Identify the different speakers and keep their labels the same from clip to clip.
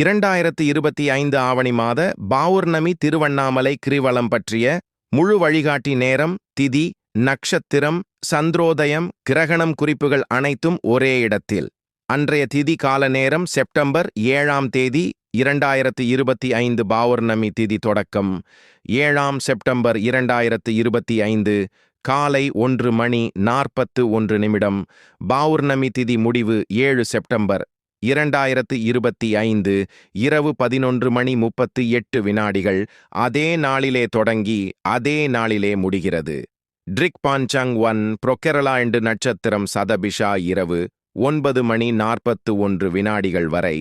Speaker 1: இரண்டாயிரத்து இருபத்தி ஐந்து ஆவணி மாத பௌர்ணமி திருவண்ணாமலை கிரிவலம் பற்றிய முழு வழிகாட்டி நேரம் திதி நக்ஷத்திரம் சந்திரோதயம் கிரகணம் குறிப்புகள் அனைத்தும் ஒரே இடத்தில். அன்றைய திதி கால நேரம் செப்டம்பர் ஏழாம் தேதி இரண்டாயிரத்து இருபத்தி ஐந்து பௌர்ணமி திதி தொடக்கம். ஏழாம் செப்டம்பர் இரண்டாயிரத்து இருபத்தி ஐந்து காலை ஒன்று மணி நாற்பத்து ஒன்று நிமிடம். பௌர்ணமி திதி முடிவு ஏழு செப்டம்பர். இரண்டாயிரத்து இருபத்தி ஐந்து இரவு பதினொன்று மணி முப்பத்து எட்டு வினாடிகள் அதே நாளிலே தொடங்கி அதே நாளிலே முடிகிறது. ட்ரிக் பாஞ்சாங் ஒன் புரொக்கெரலா என்று நட்சத்திரம் சதபிஷா இரவு ஒன்பது மணி நாற்பத்து ஒன்று வினாடிகள் வரை.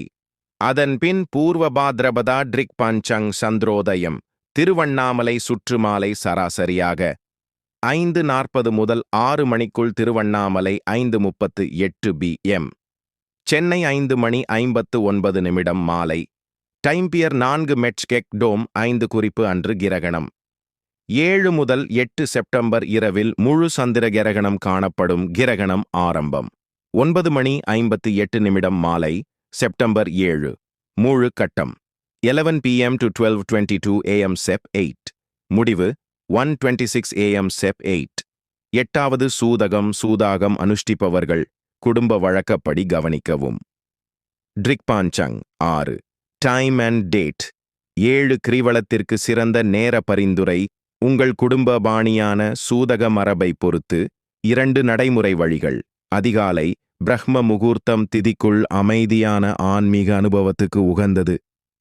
Speaker 1: அதன்பின் பூர்வ பாத்ரபதா ட்ரிக் பான்சங் சந்திரோதயம் திருவண்ணாமலை சுற்றுமாலை சராசரியாக ஐந்து நாற்பது முதல் ஆறு மணிக்குள் திருவண்ணாமலை ஐந்து முப்பத்து எட்டு பி எம். சென்னை ஐந்து மணி ஐம்பத்து ஒன்பது நிமிடம் மாலை. டைம்பியர் நான்கு மெட்ச்கெக் டோம் ஐந்து குறிப்பு அன்று கிரகணம். ஏழு முதல் எட்டு செப்டம்பர் இரவில் முழு சந்திர கிரகணம் காணப்படும் கிரகணம் ஆரம்பம். ஒன்பது மணி ஐம்பத்து எட்டு நிமிடம் மாலை செப்டம்பர் ஏழு. முழு கட்டம். Eleven PM to twelve twenty two AM Sep eight முடிவு one twenty six AM Sep eight எட்டாவது சூதகம் சூதாகம் அனுஷ்டிப்பவர்கள் குடும்ப வழக்கப்படி கவனிக்கவும். ட்ரிக்பான்சங் ஆறு. Time and date. ஏழு கிரிவலத்திற்கு சிறந்த நேர பரிந்துரை உங்கள் குடும்ப பாணியான சூதக மரபை பொறுத்து இரண்டு நடைமுறை வழிகள். அதிகாலை பிரம்ம முகூர்த்தம் திதிக்குள் அமைதியான ஆன்மீக அனுபவத்துக்கு உகந்தது.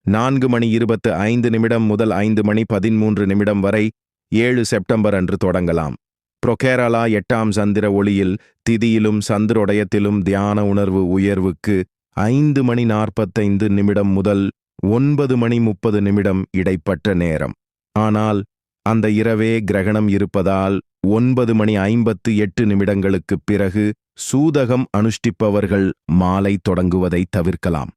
Speaker 1: நான்கு மணி இருபத்து ஐந்து நிமிடம் முதல் ஐந்து மணி பதிமூன்று நிமிடம் வரை ஏழு செப்டம்பர் அன்று தொடங்கலாம். புரொகேரலா எட்டாம் சந்திர ஒளியில் திதியிலும் சந்திரோடயத்திலும் தியான உணர்வு உயர்வுக்கு ஐந்து மணி நாற்பத்தைந்து நிமிடம் முதல் ஒன்பது மணி முப்பது நிமிடம் இடைப்பட்ட நேரம். ஆனால் அந்த இரவே கிரகணம் இருப்பதால் ஒன்பது மணி ஐம்பத்து எட்டு நிமிடங்களுக்குப் பிறகு சூதகம் அனுஷ்டிப்பவர்கள் மாலை தொடங்குவதை தவிர்க்கலாம்.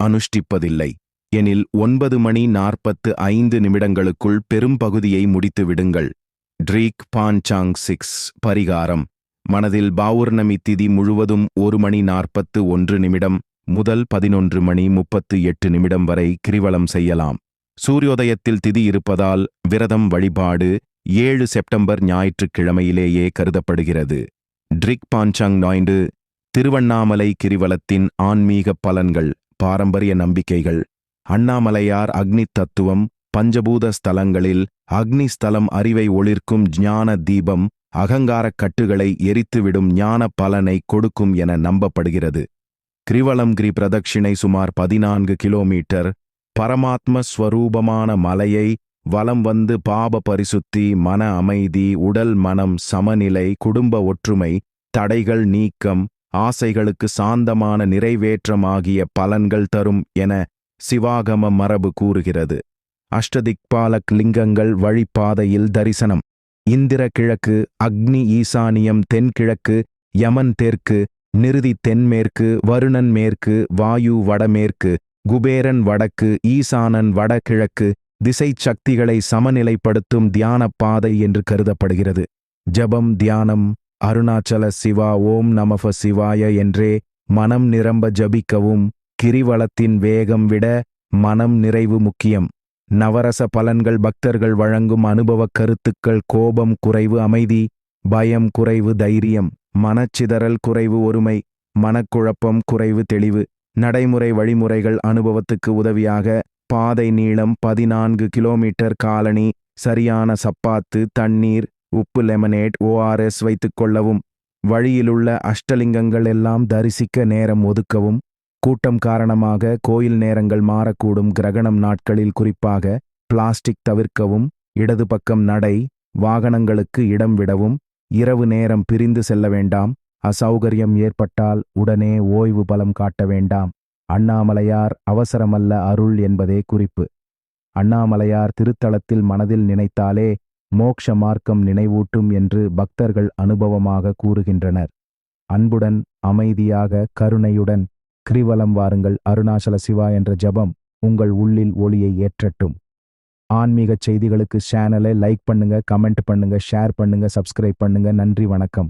Speaker 1: அனுஷ்டிப்பதில்லை. எனில் ஒன்பது மணி நாற்பத்து ஐந்து நிமிடங்களுக்குள் பெரும்பகுதியை முடித்து விடுங்கள் ட்ரீக் பாஞ்சாங் சிக்ஸ் பரிகாரம். மனதில் பௌர்ணமி திதி முழுவதும் ஒரு மணி நாற்பத்து ஒன்று நிமிடம் முதல் பதினொன்று மணி முப்பத்து எட்டு நிமிடம் வரை கிரிவலம் செய்யலாம். சூரியோதயத்தில் திதி இருப்பதால் விரதம் வழிபாடு ஏழு செப்டம்பர் ஞாயிற்றுக்கிழமையிலேயே கருதப்படுகிறது. ட்ரிக் பாஞ்சாங் நாய்ண்டு திருவண்ணாமலை கிரிவலத்தின் ஆன்மீக பலன்கள் பாரம்பரிய நம்பிக்கைகள் அண்ணாமலையார் அக்னி தத்துவம் பஞ்சபூத ஸ்தலங்களில் அக்னி ஸ்தலம் அறிவை ஒளிர்க்கும் ஞான தீபம் அகங்காரக் கட்டுகளை எரித்துவிடும் ஞான பலனை கொடுக்கும் என நம்பப்படுகிறது. கிரிவலம்கிரி பிரதட்சிணை சுமார் பதினான்கு கிலோமீட்டர். பரமாத்ம ஸ்வரூபமான மலையை வலம் வந்து பாப பரிசுத்தி மன அமைதி உடல் மனம் சமநிலை குடும்ப ஒற்றுமை தடைகள் நீக்கம் ஆசைகளுக்கு சாந்தமான நிறைவேற்றம் ஆகிய பலன்கள் தரும் என சிவாகம மரபு கூறுகிறது. அஷ்டதிக்பாலக் லிங்கங்கள் வழிப்பாதையில் தரிசனம். இந்திர கிழக்கு அக்னி ஈசானியம் தென்கிழக்கு யமன் தெற்கு நிருதி தென்மேற்கு வருணன் மேற்கு வாயு வடமேற்கு குபேரன் வடக்கு ஈசானன் வடகிழக்கு திசை சக்திகளை சமநிலைப்படுத்தும் தியான பாதை என்று கருதப்படுகிறது. ஜபம் தியானம் அருணாச்சல சிவா ஓம் நமஃப சிவாய என்றே மனம் நிரம்ப ஜபிக்கவும் கிரிவலத்தின் வேகம் விட மனம் நிறைவு முக்கியம். நவரச பலன்கள் பக்தர்கள் வழங்கும் அனுபவக் கருத்துக்கள் கோபம் குறைவு அமைதி பயம் குறைவு தைரியம் மனச்சிதறல் குறைவு ஒருமை மனக்குழப்பம் குறைவு தெளிவு நடைமுறை வழிமுறைகள் அனுபவத்துக்கு உதவியாக பாதை நீளம் பதினான்கு கிலோமீட்டர் காலனி சரியான சப்பாத்து தண்ணீர் உப்பு லெமனேட் ஓஆர்எஸ் வைத்துக் கொள்ளவும் வழியிலுள்ள அஷ்டலிங்கங்கள் எல்லாம் தரிசிக்க நேரம் ஒதுக்கவும் கூட்டம் காரணமாக கோயில் நேரங்கள் மாறக்கூடும். கிரகணம் நாட்களில் குறிப்பாக பிளாஸ்டிக் தவிர்க்கவும் இடது பக்கம் நடை வாகனங்களுக்கு இடம் விடவும் இரவு நேரம் பிரிந்து செல்ல வேண்டாம். அசௌகரியம் ஏற்பட்டால் உடனே ஓய்வு பலம் காட்ட வேண்டாம். அண்ணாமலையார் அவசரமல்ல அருள் என்பதே குறிப்பு. அண்ணாமலையார் திருத்தலத்தில் மனதில் நினைத்தாலே மோக்ஷ மார்க்கம் நினைவூட்டும் என்று பக்தர்கள் அனுபவமாக கூறுகின்றனர். அன்புடன் அமைதியாக கருணையுடன் கிரிவலம் வாருங்கள் அருணாச்சல சிவா என்ற ஜபம் உங்கள் உள்ளில் ஒளியை ஏற்றட்டும். ஆன்மீக செய்திகளுக்கு சேனலை லைக் பண்ணுங்க கமெண்ட் பண்ணுங்க ஷேர் பண்ணுங்க சப்ஸ்கிரைப் பண்ணுங்க. நன்றி வணக்கம்.